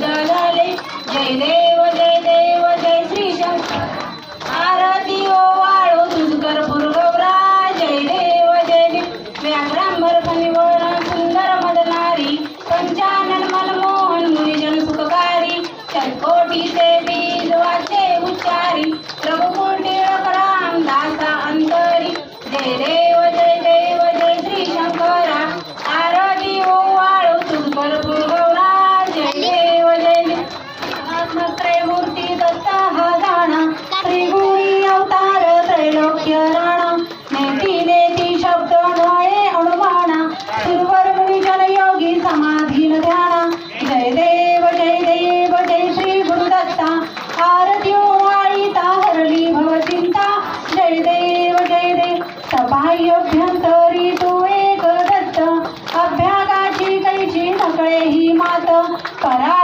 सिद्ध झाले जय देव जय देव जय श्री शंकर. आरती ओ वाळो तुझकर पुरगवरा जय देव जय देव. व्याग्रांबर फणिवरण सुंदर मदनारी पंचानन मनमोहन मुनिजन सुखकारी चलकोटी ते बाह्यभ्यंतरी तू एक दत्त. अभ्यागाची कैची नकळे ही मात. परा